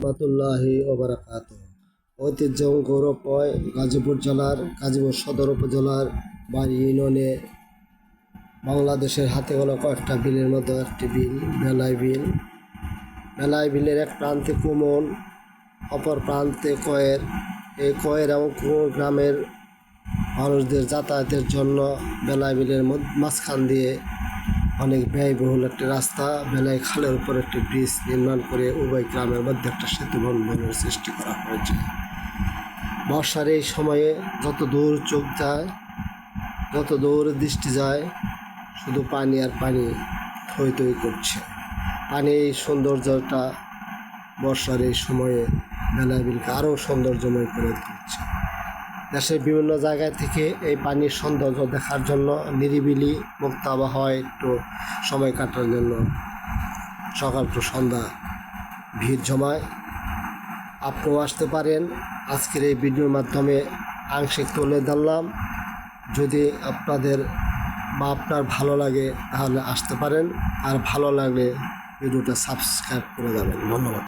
রহমতুল্লাহি ওবরাকাত ঐতিহ্য গাজীপুর জেলার গাজীপুর সদর উপজেলার বাড়ি ইউনিয়নে। বাংলাদেশের হাতে গোনা কয়েকটা বিলের মধ্যে একটি বিল বেলাই বিল। বেলাই বিলের এক প্রান্তে কুমন, অপর প্রান্তে কয়ের। এই কয়ের এবং কুমোর গ্রামের মানুষদের যাতায়াতের জন্য বেলাই বিলের মাঝখান দিয়ে অনেক ব্যয়বহুল একটি রাস্তা, বেলায় খালের উপর একটি ব্রিজ নির্মাণ করে উভয় গ্রামের মধ্যে একটা সেতু বন্ধনের সৃষ্টি করা হয়েছে। বর্ষার এই সময়ে যত দূর চোখ যায়, যত দূর দৃষ্টি যায়, শুধু পানি আর পানি থই থই করছে। পানি এই সৌন্দর্যটা বর্ষার এই সময়ে বেলা বিলকে আরও সৌন্দর্যময় করে তুলছে। দেশের বিভিন্ন জায়গা থেকে এই পানির সৌন্দর্য দেখার জন্য নিরিবিলি মুক্ত আবহাওয়ায় একটু সময় কাটার জন্য সকাল টু সন্ধ্যা ভিড় জমায়। আপনিও আসতে পারেন। আজকের এই ভিডিওর মাধ্যমে আংশিক তুলে ধরলাম। যদি আপনাদের বা আপনার ভালো লাগে তাহলে আসতে পারেন। আর ভালো লাগলে ভিডিওটা সাবস্ক্রাইব করে দেবেন। ধন্যবাদ।